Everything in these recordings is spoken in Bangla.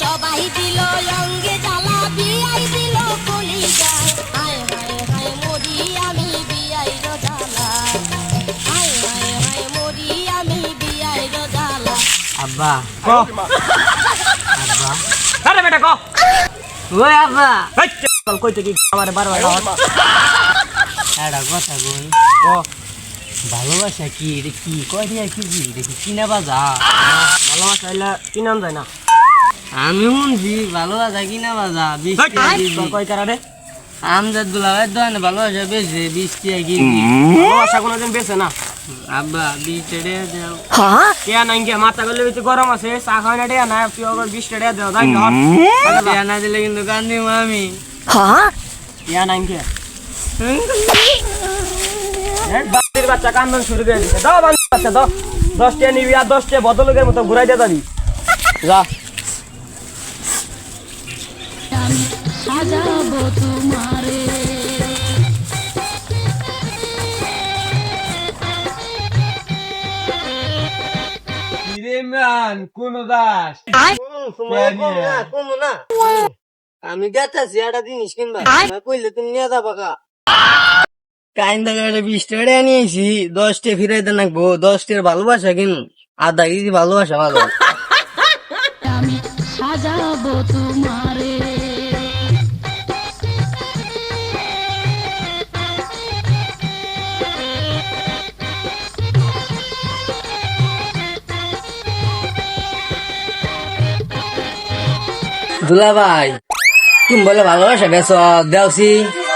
সবাই দিল অঙ্গে জ্বালা বিয়াই দিল হায় হায় হায় মরি আমি বিয়াই জ্বালা। হায় হায় হায় মরি আমি বিয়াই জ্বালা। আব্বা ক। আব্বা। আরে বেটা ক। ওই আব্বা। চল আমারে বারবার কথা কই ক। ভালোবাসা কি এটা কি কয় দিয়া কি কি কিনা বাজা। ভালোবাসা হইলে কিনান যায় না। আমি শুনছি ভালোবাসা কিনা বাজা? বিশ কেজি কয় কারা রে আমজাদ দুলাভাই দোকানে ভালোবাসা বেশি বিশ টাকা কেজি ভালোবাসা কোনোদিন বেছে না। আব্বা বিশ টাকা দাও। টিয়া নাই গিয়া মাথা করলে বেশি গরম আছে। চা খাওয়া না টিয়া বিশ টাকা না দিলে কিন্তু কান্দিম আমি টিয়া নাই গিয়া বান্দির বাচ্চা কান্দন শুরু করে দিছে। দাও বান্দির বাচ্চা দাও। দশটা নিবি আর দশটা বদলোকের মতো ঘুরাই দিয়ে যাবি। যা। সাজাবো তোমারে। মান আমি গেতাছি একটা জিনিস কিনবা। কইলে তুমি নিয়ে যাবা কা কাইন থেকে একটা বিশ টাকা নিয়েছি দশটা ফিরাইতে নাকবো দশটার ভালোবাসা কিন। আধা কেজি ভালোবাসা ভালো। আমি সাজাবো তোমারে। দুলা ভাই তুমি বলে ভালোবাসা বেশ দেওসি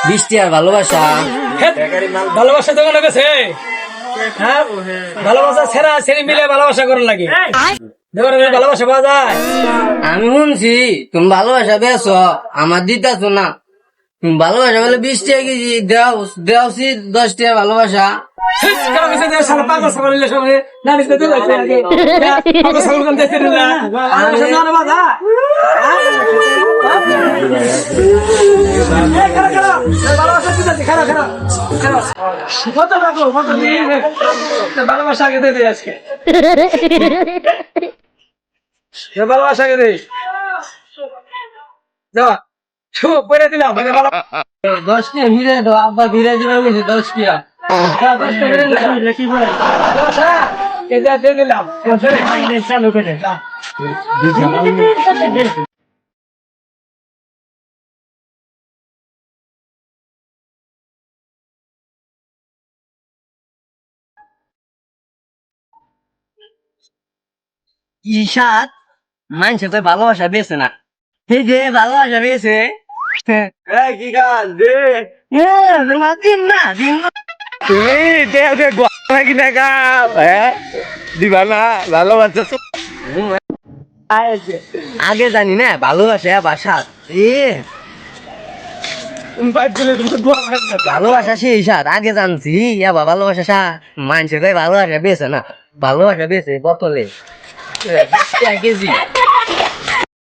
বৃষ্টি আর ভালোবাসা ভালোবাসা দোকানে গেছে হ্যাঁ ভালোবাসা ছেড়া ছেড়ে মিলে ভালোবাসা করার লাগে। ভালোবাসা পাওয়া যায়। আমি শুনছি তুমি ভালোবাসা বেশ আমার দিতাছো না। ভালোবাসা বলে বিশ টাকা কেজি দেও দেওসি দশ টাকা ভালোবাসা। ভালোবাসা দেওয়া আগে। দে আজকে। ভালোবাসা আগে দে। যা, পরে দিলাম দশ টাকা ফিরে দাও আব্বা বলছি দশ। চালু করে যা। মানুষে তো ভালোবাসা বেছে না এই যে ভালোবাসা বেছে হ্যাঁ ভালোবাসা আগে জানি না, ভালোবাসা বাসা এ ভালোবাসা সেই সার আগে জানছি। ইয়াবা ভালোবাসা সা মানুষের কই ভালোবাসা বেছে না, ভালোবাসা বেছে বোতলে। কেজি।